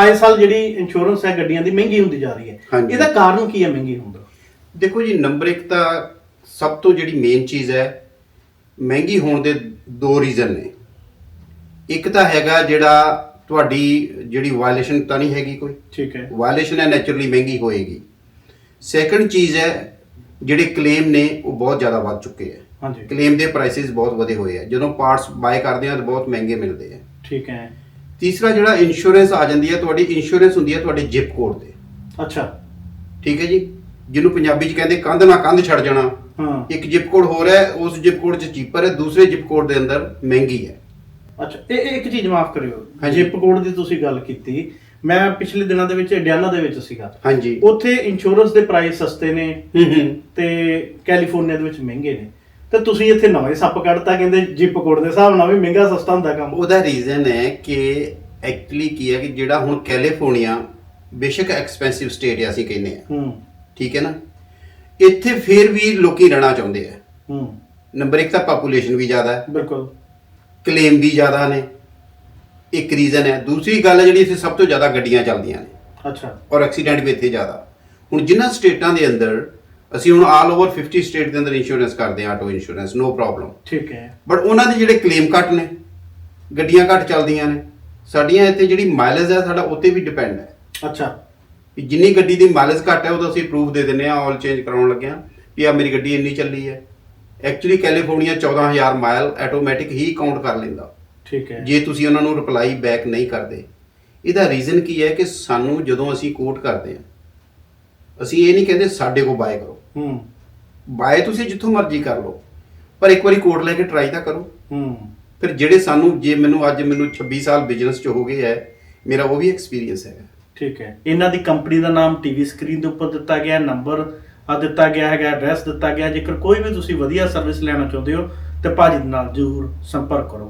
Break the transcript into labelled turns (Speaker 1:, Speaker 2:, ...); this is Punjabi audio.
Speaker 1: ਆਏ ਸਾਲ ਜਿਹੜੀ ਇੰਸ਼ੋਰੈਂਸ ਹੈ ਗੱਡੀਆਂ ਦੀ ਮਹਿੰਗੀ ਹੁੰਦੀ ਜਾ ਰਹੀ ਹੈ।
Speaker 2: ਹਾਂਜੀ।
Speaker 1: ਇਹਦਾ ਕਾਰਨ ਕੀ ਹੈ ਮਹਿੰਗੀ ਹੋਣ ਦਾ?
Speaker 2: ਦੇਖੋ ਜੀ ਨੰਬਰ 1 ਤਾਂ ਸਭ ਤੋਂ ਜਿਹੜੀ ਮੇਨ ਚੀਜ਼ ਹੈ ਮਹਿੰਗੀ ਹੋਣ ਦੇ ਦੋ ਰੀਜ਼ਨ ਨੇ। ਇੱਕ ਤਾਂ ਹੈਗਾ ਜਿਹੜਾ ਤੁਹਾਡੀ ਜਿਹੜੀ ਵਾਇਲੇਸ਼ਨ ਤਾਂ ਨਹੀਂ ਹੈਗੀ ਕੋਈ।
Speaker 1: ਠੀਕ ਹੈ।
Speaker 2: ਵਾਇਲੇਸ਼ਨ ਹੈ ਨੇਚਰਲੀ ਮਹਿੰਗੀ ਹੋਏਗੀ। ਸੈਕੰਡ ਚੀਜ਼ ਹੈ ਜਿਹੜੇ ਕਲੇਮ ਨੇ ਉਹ ਬਹੁਤ ਜ਼ਿਆਦਾ ਵੱਧ ਚੁੱਕੇ ਹੈ।
Speaker 1: ਹਾਂਜੀ।
Speaker 2: ਕਲੇਮ ਦੇ ਪ੍ਰਾਈਸਿਸ ਬਹੁਤ ਵਧੇ ਹੋਏ ਆ ਜਦੋਂ ਪਾਰਟਸ ਬਾਏ ਕਰਦੇ ਆ ਤਾਂ ਬਹੁਤ ਮਹਿੰਗੇ ਮਿਲਦੇ ਆ
Speaker 1: ਠੀਕ ਹੈ।
Speaker 2: ਤੀਸਰਾ ਜਿਹੜਾ ਇੰਸ਼ੋਰੈਂਸ ਆ ਜਾਂਦੀ ਹੈ ਤੁਹਾਡੀ ਇੰਸ਼ੋਰੈਂਸ ਹੁੰਦੀ ਹੈ ਤੁਹਾਡੇ ਜਿਪ ਕੋਡ ਤੇ।
Speaker 1: ਅੱਛਾ।
Speaker 2: ਠੀਕ ਹੈ ਜੀ? ਜਿਹਨੂੰ ਪੰਜਾਬੀ ਚ ਕਹਿੰਦੇ ਕੰਧ ਨਾਲ ਕੰਧ ਛੱਡ ਜਾਣਾ।
Speaker 1: ਹਾਂ।
Speaker 2: ਇੱਕ ਜਿਪ ਕੋਡ ਹੋ ਰਿਹਾ ਹੈ ਉਸ ਜਿਪ ਕੋਡ 'ਚ ਚੀਪਰ ਹੈ ਦੂਸਰੇ ਜਿਪ ਕੋਡ ਦੇ ਅੰਦਰ ਮਹਿੰਗੀ ਹੈ।
Speaker 1: ਅੱਛਾ ਇਹ ਇਹ ਇੱਕ ਚੀਜ਼ ਮਾਫ ਕਰਿਓ। ਜਿਪ ਕੋਡ ਦੀ ਤੁਸੀਂ ਗੱਲ ਕੀਤੀ। ਮੈਂ ਪਿਛਲੇ ਦਿਨਾਂ ਦੇ ਵਿੱਚ ਇੰਡੀਆਨਾ ਦੇ ਵਿੱਚ ਸੀਗਾ।
Speaker 2: ਹਾਂਜੀ।
Speaker 1: ਉੱਥੇ ਇੰਸ਼ੋਰੈਂਸ ਦੇ ਪ੍ਰਾਈਸ ਸਸਤੇ ਨੇ ਤੇ ਕੈਲੀਫੋਰਨੀਆ ਦੇ ਵਿੱਚ ਮਹਿੰਗੇ ਨੇ। ਤੇ ਤੁਸੀਂ ਇੱਥੇ ਨਵਾਂ ਸੱਪ ਕੱਢਤਾ ਕਹਿੰਦੇ ਜਿਪ ਕੋਡ ਦੇ ਹਿਸਾਬ ਨਾਲ ਵੀ ਮਹਿੰਗਾ ਸਸਤਾ ਹੁੰਦਾ ਕੰਮ।
Speaker 2: ਉਹਦਾ ਰੀਜ਼ਨ ਹੈ ਕਿ ਐਕਚੁਅਲੀ ਕੀ ਹੈ ਕਿ ਜਿਹੜਾ ਹੁਣ ਕੈਲੀਫੋਰਨੀਆ ਬੇਸ਼ੱਕ ਐਕਸਪੈਂਸਿਵ ਸਟੇਟ ਹੈ ਅਸੀਂ ਕਹਿੰਦੇ ਆ
Speaker 1: ਹੂੰ।
Speaker 2: ਠੀਕ ਹੈ ਨਾ? ਇੱਥੇ ਫਿਰ ਵੀ ਲੋਕੀ ਰਹਿਣਾ ਚਾਹੁੰਦੇ ਆ।
Speaker 1: ਹੂੰ।
Speaker 2: ਨੰਬਰ 1 ਤਾਂ ਪਾਪੂਲੇਸ਼ਨ ਵੀ ਜ਼ਿਆਦਾ ਹੈ।
Speaker 1: ਬਿਲਕੁਲ।
Speaker 2: ਕਲੇਮ ਵੀ ਜ਼ਿਆਦਾ ਨੇ। ਇੱਕ ਰੀਜ਼ਨ ਹੈ। ਦੂਸਰੀ ਗੱਲ ਜਿਹੜੀ ਇੱਥੇ ਸਭ ਤੋਂ ਜ਼ਿਆਦਾ ਗੱਡੀਆਂ ਚੱਲਦੀਆਂ ਨੇ।
Speaker 1: ਅੱਛਾ।
Speaker 2: ਔਰ ਐਕਸੀਡੈਂਟ ਵੀ ਇੱਥੇ ਜ਼ਿਆਦਾ। ਹੁਣ ਜਿਨ੍ਹਾਂ ਸਟੇਟਾਂ ਦੇ ਅੰਦਰ ਅਸੀਂ ਹੁਣ ਆਲ ਓਵਰ 50 ਸਟੇਟ ਦੇ ਅੰਦਰ ਇੰਸ਼ੋਰੈਂਸ ਕਰਦੇ ਹਾਂ ਆਟੋ ਇੰਸ਼ੋਰੈਂਸ ਨੋ ਪ੍ਰੋਬਲਮ
Speaker 1: ਠੀਕ ਹੈ।
Speaker 2: ਬਟ ਉਹਨਾਂ ਦੇ ਜਿਹੜੇ ਕਲੇਮ ਘੱਟ ਨੇ ਗੱਡੀਆਂ ਘੱਟ ਚੱਲਦੀਆਂ ਨੇ ਸਾਡੀਆਂ ਇੱਥੇ ਜਿਹੜੀ ਮਾਈਲੇਜ ਹੈ ਸਾਡਾ ਉੱਤੇ ਵੀ ਡਿਪੈਂਡ ਹੈ।
Speaker 1: ਅੱਛਾ।
Speaker 2: ਵੀ ਜਿੰਨੀ ਗੱਡੀ ਦੀ ਮਾਈਲੇਜ ਘੱਟ ਹੈ ਉਹਦਾ ਅਸੀਂ ਪ੍ਰੂਫ ਦੇ ਦਿੰਦੇ ਆ ਆਲ ਚੇਂਜ ਕਰਾਉਣ ਲੱਗਿਆ ਵੀ ਆ ਮੇਰੀ ਗੱਡੀ ਇੰਨੀ ਚੱਲੀ ਹੈ। ਐਕਚੁਅਲੀ ਕੈਲੀਫੋਰਨੀਆ 14000 ਮਾਈਲ ਆਟੋਮੈਟਿਕ ਹੀ ਕਾਊਂਟ ਕਰ ਲੈਂਦਾ।
Speaker 1: ਠੀਕ ਹੈ।
Speaker 2: ਜੇ ਤੁਸੀਂ ਉਹਨਾਂ ਨੂੰ ਰਿਪਲਾਈ ਬੈਕ ਨਹੀਂ ਕਰਦੇ ਇਹਦਾ ਰੀਜ਼ਨ ਕੀ ਹੈ ਕਿ ਸਾਨੂੰ ਜਦੋਂ ਅਸੀਂ ਕੋਟ ਕਰਦੇ ਹਾਂ ਅਸੀਂ ਇਹ ਨਹੀਂ ਕਹਿੰਦੇ ਸਾਡੇ ਕੋ ਬਾਏ ਕਰੋ।
Speaker 1: ਹੂੰ।
Speaker 2: ਬਾਏ ਤੁਸੀਂ ਜਿੱਥੋਂ ਮਰਜ਼ੀ ਕਰ ਲਓ। ਪਰ ਇੱਕ ਵਾਰੀ ਕੋਟ ਲੈ ਕੇ ਟਰਾਈ ਤਾਂ ਕਰੋ।
Speaker 1: ਹੂੰ।
Speaker 2: ਫਿਰ ਜਿਹੜੇ ਸਾਨੂੰ ਜੇ ਮੈਨੂੰ ਅੱਜ ਮੈਨੂੰ 26 ਸਾਲ ਬਿਜ਼ਨਸ 'ਚ ਹੋ ਗਏ ਹੈ ਮੇਰਾ ਉਹ ਵੀ ਐਕਸਪੀਰੀਅੰਸ ਹੈਗਾ।
Speaker 1: ਠੀਕ ਹੈ। ਇਹਨਾਂ ਦੀ ਕੰਪਨੀ ਦਾ ਨਾਮ ਟੀਵੀ ਸਕਰੀਨ ਦੇ ਉੱਪਰ ਦਿੱਤਾ ਗਿਆ ਨੰਬਰ ਆ ਦਿੱਤਾ ਗਿਆ ਹੈਗਾ ਐਡਰੈਸ ਦਿੱਤਾ ਗਿਆ। ਜੇਕਰ ਕੋਈ ਵੀ ਤੁਸੀਂ ਵਧੀਆ ਸਰਵਿਸ ਲੈਣਾ ਚਾਹੁੰਦੇ ਹੋ ਤੇ ਭਾਜੀ ਦੇ ਨਾਲ ਜ਼ਰੂਰ ਸੰਪਰਕ ਕਰੋ।